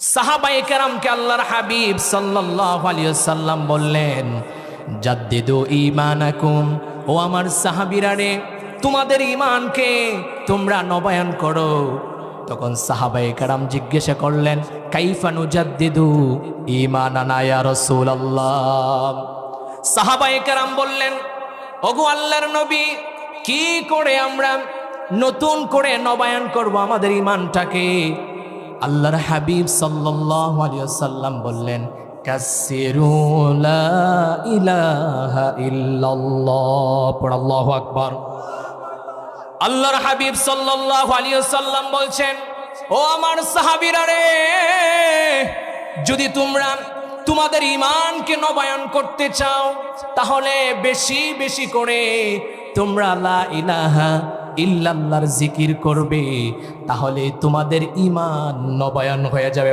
সাহাবাই কেরামকে আল্লাহর হাবিব সাল্লাহ সাল্লাম বললেন, জাদ্দিদু ইমানাকুম ও আমার সাহাবিরা রে, তোমাদের ইমানকে তোমরা নবায়ন করো। তখন সাহাবাই কেরাম জিজ্ঞাসা করলেন কাইফানু জাদ্দিদু ইমানানা ইয়া রাসূলুল্লাহ? সাহাবাই কেরাম বললেন, ওগো আল্লাহর নবী, কি করে আমরা নতুন করে নবায়ন করব আমাদের ইমানটাকে আল্লাহর হাবিব ওয়াসাল্লাম বললেন ইলাহা ইল্লাল্লাহ। আল্লাহর হাবিব ওয়াসাল্লাম বলছেন, ও আমার সাহাবীরা রে, যদি তোমরা তোমাদের ইমানকে নবায়ন করতে চাও, তাহলে বেশি বেশি করে তোমরা লা ইলাহা ইল্লাল্লাহর জিকির করবে তাহলে তোমাদের ইমান নবায়ন হয়ে যাবে।